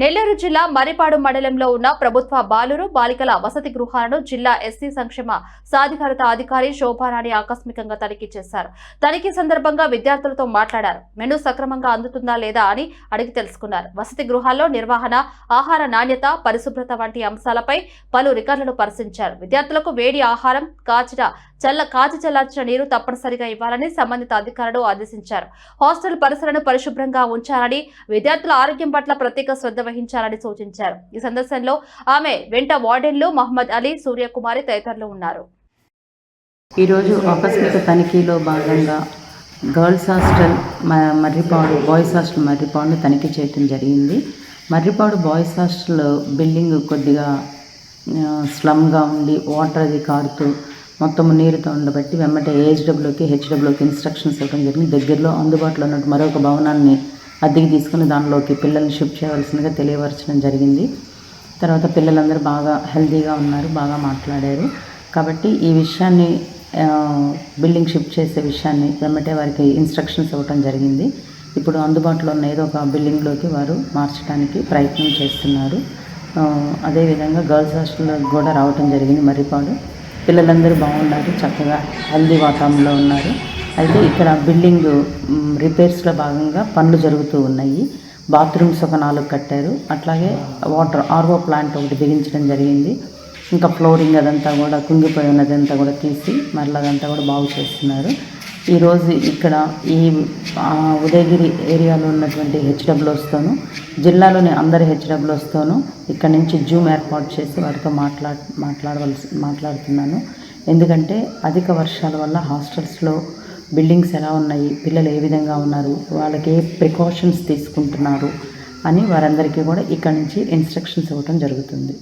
నెల్లూరు జిల్లా మరిపాడు మండలంలో ఉన్న ప్రభుత్వ బాలురు బాలికల వసతి గృహాలను జిల్లా ఎస్సీ సంక్షేమ సాధికారత అధికారి శోభారాణి ఆకస్మికంగా తనిఖీ చేశారు. తనిఖీ సందర్భంగా విద్యార్థులతో మాట్లాడారు. మెను సక్రమంగా అందుతుందా లేదా అని అడిగి తెలుసుకున్నారు. వసతి గృహాల్లో నిర్వహణ ఆహార నాణ్యత పరిశుభ్రత వంటి అంశాలపై పలు రికార్డులను పరిశీలించారు. విద్యార్థులకు వేడి ఆహారం కాచిన చల్ల కాచి చల్లార్చిన నీరు తప్పనిసరిగా ఇవ్వాలని సంబంధిత అధికారులు ఆదేశించారు. హాస్టల్ పరిసరాలను పరిశుభ్రంగా ఉంచాలని విద్యార్థుల ఆరోగ్యం పట్ల ప్రత్యేక శ్రద్ధ నిర్వహించాలని సూచించారు. ఈ సందర్శనలో ఆమె వెంట వార్డెన్లు మహమ్మద్ అలీ సూర్యకుమారి తదితరులు ఉన్నారు. ఈరోజు ఆకస్మిక తనిఖీలో భాగంగా girls hostel Marripadu boys hostel మర్రిపాడును తనిఖీ చేయడం జరిగింది. మర్రిపాడు బాయ్స్ హాస్టల్ బిల్డింగ్ కొద్దిగా స్లమ్గా ఉండి వాటర్ అది కారుతూ మొత్తం నీరుతో ఉండబట్టి వెంబటే ఏహెచ్డబ్ల్యూకి హెచ్డబ్ల్యూకి ఇన్స్ట్రక్షన్స్ ఇవ్వడం జరిగింది. దగ్గరలో అందుబాటులో ఉన్నట్టు మరొక భవనాన్ని అద్దెకి తీసుకుని దానిలోకి పిల్లల్ని షిఫ్ట్ చేయవలసిందిగా తెలియపరచడం జరిగింది. తర్వాత పిల్లలందరూ బాగా హెల్తీగా ఉన్నారు బాగా మాట్లాడారు. కాబట్టి ఈ విషయాన్ని బిల్డింగ్ షిఫ్ట్ చేసే విషయాన్ని వెంబటే వారికి ఇన్స్ట్రక్షన్స్ ఇవ్వటం జరిగింది. ఇప్పుడు అందుబాటులో ఉన్న ఏదో ఒక బిల్డింగ్లోకి వారు మార్చడానికి ప్రయత్నం చేస్తున్నారు. అదేవిధంగా గర్ల్స్ హాస్టల్లో కూడా రావటం జరిగింది మర్రిపాడు. పిల్లలందరూ బాగున్నారు చక్కగా హెల్దీ వాతావరణంలో ఉన్నారు. అయితే ఇక్కడ బిల్డింగ్ రిపేర్స్లో భాగంగా పనులు జరుగుతూ ఉన్నాయి. బాత్రూమ్స్ ఒక నాలుగు కట్టారు. అట్లాగే వాటర్ ఆర్ఓ ప్లాంట్ ఒకటి బిగించడం జరిగింది. ఇంకా ఫ్లోరింగ్ అదంతా కూడా కుంగిపోయి ఉన్నదంతా కూడా తీసి మరలా అదంతా కూడా బాగు చేస్తున్నారు. ఈరోజు ఇక్కడ ఈ ఉదయగిరి ఏరియాలో ఉన్నటువంటి హెచ్డబ్ల్యూస్తోనూ జిల్లాలోని అందరి హెచ్డబ్ల్యూస్తోనూ ఇక్కడ నుంచి జూమ్ ఏర్పాటు చేసి వారితో మాట్లా మాట్లాడవలసి మాట్లాడుతున్నాను. ఎందుకంటే అధిక వర్షాల వల్ల హాస్టల్స్లో బిల్డింగ్స్ ఎలా ఉన్నాయి పిల్లలు ఏ విధంగా ఉన్నారు వాళ్ళకి ఏ ప్రికాషన్స్ తీసుకుంటున్నారు అని వారందరికీ కూడా ఇక్కడ నుంచి ఇన్స్ట్రక్షన్స్ ఇవ్వటం జరుగుతుంది.